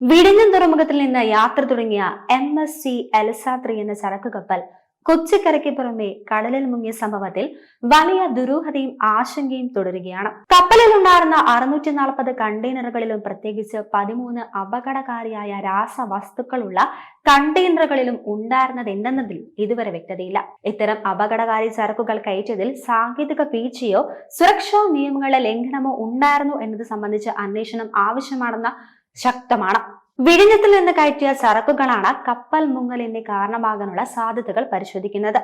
വിഴിഞ്ഞം തുറമുഖത്തിൽ നിന്ന് യാത്ര തുടങ്ങിയ എം എസ് സി എലസാത്രി എന്ന ചരക്ക് കപ്പൽ കൊച്ചിക്കരയ്ക്ക് പുറമെ കടലിൽ മുങ്ങിയ സംഭവത്തിൽ വലിയ ദുരൂഹതയും ആശങ്കയും തുടരുകയാണ്. കപ്പലിൽ ഉണ്ടായിരുന്ന അറുന്നൂറ്റി നാൽപ്പത് കണ്ടെയ്നറുകളിലും പ്രത്യേകിച്ച് പതിമൂന്ന് അപകടകാരിയായ രാസവസ്തുക്കളുള്ള കണ്ടെയ്നറുകളിലും ഉണ്ടായിരുന്നത് എന്തെന്നതിൽ ഇതുവരെ വ്യക്തതയില്ല. ഇത്തരം അപകടകാരി ചരക്കുകൾ കയറ്റിയതിൽ സാങ്കേതിക വീഴ്ചയോ സുരക്ഷാ നിയമങ്ങളുടെ ലംഘനമോ ഉണ്ടായിരുന്നു എന്നത് സംബന്ധിച്ച് അന്വേഷണം ആവശ്യമാണെന്ന ശക്തമാണ്. വിഴിഞ്ഞത്തിൽ നിന്ന് കയറ്റിയ ചരക്കുകളാണ് കപ്പൽ മുങ്ങലിന് കാരണമാകാനുള്ള സാധ്യതകൾ പരിശോധിക്കുന്നത്.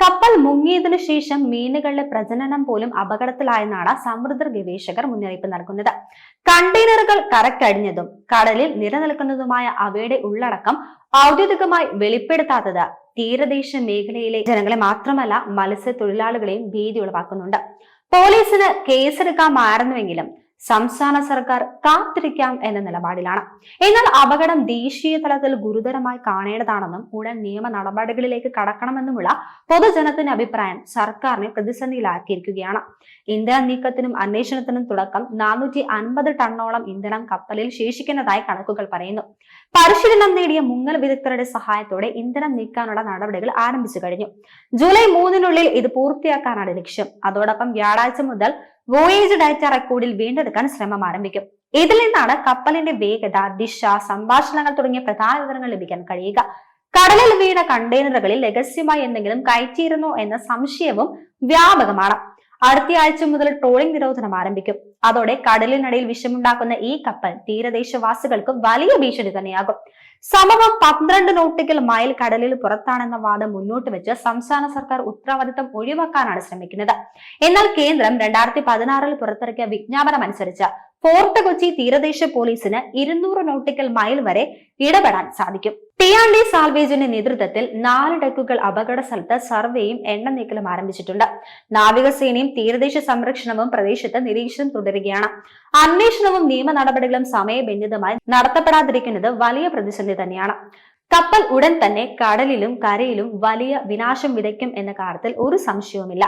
കപ്പൽ മുങ്ങിയതിനു ശേഷം മീനുകളുടെ പ്രജനനം പോലും അപകടത്തിലായെന്നാണ് സമുദ്ര ഗവേഷകർ മുന്നറിയിപ്പ് നൽകുന്നത്. കണ്ടെയ്നറുകൾ കരക്കടിഞ്ഞതും കടലിൽ നിലനിൽക്കുന്നതുമായ അവയുടെ ഉള്ളടക്കം ഔദ്യോഗികമായി വെളിപ്പെടുത്താത്തത് തീരദേശ മേഖലയിലെ ജനങ്ങളെ മാത്രമല്ല മത്സ്യത്തൊഴിലാളികളെയും ഭീതി ഉളവാക്കുന്നുണ്ട്. പോലീസിന് കേസെടുക്കാമായിരുന്നുവെങ്കിലും സംസ്ഥാന സർക്കാർ കാത്തിരിക്കാം എന്ന നിലപാടിലാണ്. എന്നാൽ അപകടം ദേശീയ തലത്തിൽ ഗുരുതരമായി കാണേണ്ടതാണെന്നും ഉടൻ നിയമ നടപടികളിലേക്ക് കടക്കണമെന്നുമുള്ള പൊതുജനത്തിന്റെ അഭിപ്രായം സർക്കാരിനെ പ്രതിസന്ധിയിലാക്കിയിരിക്കുകയാണ്. ഇന്ധന നീക്കത്തിനും അന്വേഷണത്തിനും തുടക്കം നാനൂറ്റി അൻപത് ടണ്ണോളം ഇന്ധനം കപ്പലിൽ ശേഷിക്കുന്നതായി കണക്കുകൾ പറയുന്നു. പരിശീലനം നേടിയ മുങ്ങൽ വിദഗ്ധരുടെ സഹായത്തോടെ ഇന്ധനം നീക്കാനുള്ള നടപടികൾ ആരംഭിച്ചു കഴിഞ്ഞു. ജൂലൈ മൂന്നിനുള്ളിൽ ഇത് പൂർത്തിയാക്കാനാണ് ലക്ഷ്യം. അതോടൊപ്പം വ്യാഴാഴ്ച മുതൽ വോയേജ് ഡാറ്റ റെക്കോർഡിൽ വീണ്ടെടുക്കാൻ ശ്രമം ആരംഭിക്കും. ഇതിൽ നിന്നാണ് കപ്പലിന്റെ വേഗത ദിശ സംഭാഷണങ്ങൾ തുടങ്ങിയ പ്രധാന വിവരങ്ങൾ ലഭിക്കാൻ കഴിയുക. കടലിൽ വീണ കണ്ടെയ്നറുകളിൽ രഹസ്യമായി എന്തെങ്കിലും കയറ്റിയിരുന്നോ എന്ന സംശയവും വ്യാപകമാണ്. അടുത്ത ആഴ്ച മുതൽ ട്രോളിംഗ് നിരോധനം ആരംഭിക്കും. അതോടെ കടലിനടിയിൽ വിഷമുണ്ടാക്കുന്ന ഈ കപ്പൽ തീരദേശവാസികൾക്ക് വലിയ ഭീഷണി തന്നെയാകും. സംഭവം പന്ത്രണ്ട് നോട്ടിക്കൽ മൈൽ കടലിൽ പുറത്താണെന്ന വാദം മുന്നോട്ട് വെച്ച് സംസ്ഥാന സർക്കാർ ഉത്തരവാദിത്തം ഒഴിവാക്കാനാണ് ശ്രമിക്കുന്നത്. എന്നാൽ കേന്ദ്രം രണ്ടായിരത്തി പതിനാറിൽ പുറത്തിറക്കിയ വിജ്ഞാപനം അനുസരിച്ച് ഫോർട്ട് കൊച്ചി തീരദേശ പോലീസിന് ഇരുന്നൂറ് നോട്ടിക്കൽ മൈൽ വരെ ഇടപെടാൻ സാധിക്കും. ടി ആർ സാൽവേജിന്റെ നേതൃത്വത്തിൽ നാല് ഡെക്കുകൾ അപകട സ്ഥലത്ത് സർവേയും എണ്ണ നീക്കലും ആരംഭിച്ചിട്ടുണ്ട്. നാവികസേനയും തീരദേശ സംരക്ഷണവും പ്രദേശത്ത് നിരീക്ഷണം തുടരുകയാണ്. അന്വേഷണവും നിയമ നടപടികളും സമയബന്ധിതമായി നടത്തപ്പെടാതിരിക്കുന്നത് വലിയ പ്രതിസന്ധി തന്നെയാണ്. കപ്പൽ ഉടൻ തന്നെ കടലിലും കരയിലും വലിയ വിനാശം വിതയ്ക്കും എന്ന കാര്യത്തിൽ ഒരു സംശയവുമില്ല.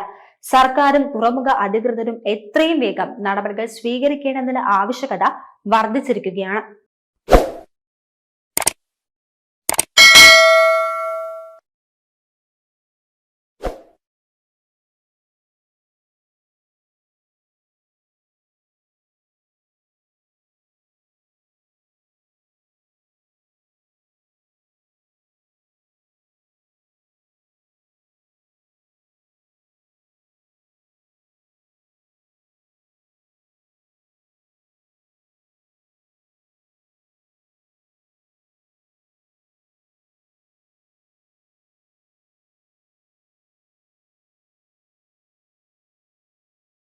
സർക്കാരും തുറമുഖ അധികൃതരും എത്രയും വേഗം നടപടികൾ സ്വീകരിക്കേണ്ടതിന്റെ ആവശ്യകത വർദ്ധിച്ചിരിക്കുകയാണ്.